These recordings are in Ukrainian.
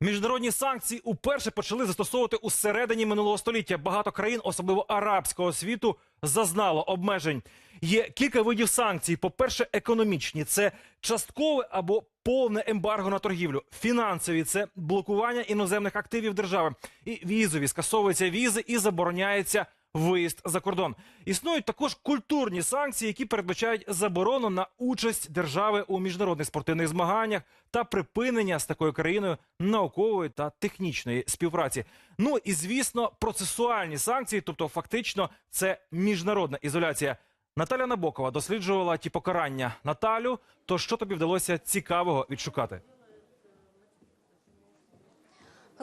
Міжнародні санкції уперше почали застосовувати у середині минулого століття. Багато країн, особливо арабського світу, зазнало обмежень. Є кілька видів санкцій. По-перше, економічні це часткове або повне ембарго на торгівлю. Фінансові це блокування іноземних активів держави. І візові скасовуються візи і забороняється виїзд за кордон. Існують також культурні санкції, які передбачають заборону на участь держави у міжнародних спортивних змаганнях та припинення з такою країною наукової та технічної співпраці. Ну і звісно, процесуальні санкції, тобто фактично це міжнародна ізоляція. Наталя Набокова досліджувала ті покарання. Наталю, то що тобі вдалося цікавого відшукати?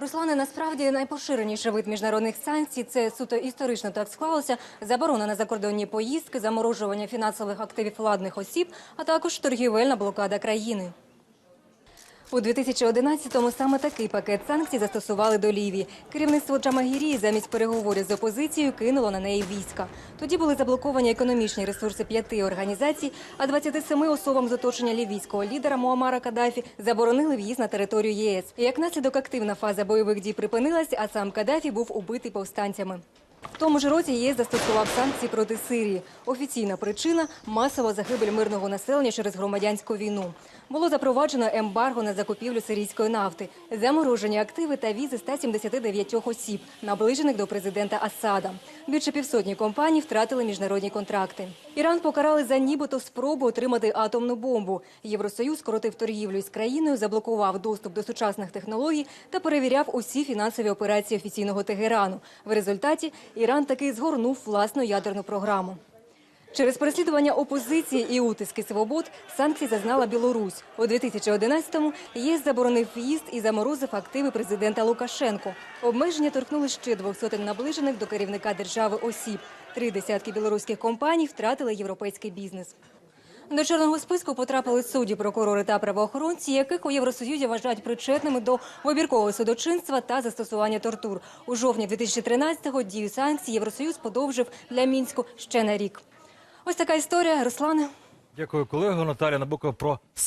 Руслане, насправді найпоширеніший вид міжнародних санкцій це суто історично так склалося. Заборона на закордонні поїздки, заморожування фінансових активів владних осіб, а також торгівельна блокада країни. У 2011-му саме такий пакет санкцій застосували до Лівії. Керівництво Джамагірії замість переговорів з опозицією кинуло на неї війська. Тоді були заблоковані економічні ресурси п'яти організацій, а 27 особам з оточення лівійського лідера Муамара Каддафі заборонили в'їзд на територію ЄС. Як наслідок активна фаза бойових дій припинилась, а сам Каддафі був убитий повстанцями. В тому ж році ЄС застосував санкції проти Сирії. Офіційна причина масова загибель мирного населення через громадянську війну. Було запроваджено ембарго на закупівлю сирійської нафти, заморожені активи та візи 179 осіб, наближених до президента Асада. Більше півсотні компаній втратили міжнародні контракти. Іран покарали за нібито спробу отримати атомну бомбу. Євросоюз скоротив торгівлю із країною, заблокував доступ до сучасних технологій та перевіряв усі фінансові операції офіційного Тегерану. В результаті Іран таки згорнув власну ядерну програму. Через переслідування опозиції і утиски свобод санкцій зазнала Білорусь. У 2011-му ЄС заборонив в'їзд і заморозив активи президента Лукашенко. Обмеження торкнули ще двох сотень наближених до керівника держави осіб. Три десятки білоруських компаній втратили європейський бізнес. До чорного списку потрапили судді, прокурори та правоохоронці, яких у Євросоюзі вважають причетними до вибіркового судочинства та застосування тортур. У жовтні 2013-го дію санкцій Євросоюз подовжив для мінську ще на рік. Ось така історія, Руслане. Дякую, колего Наталя Набукова про санкції.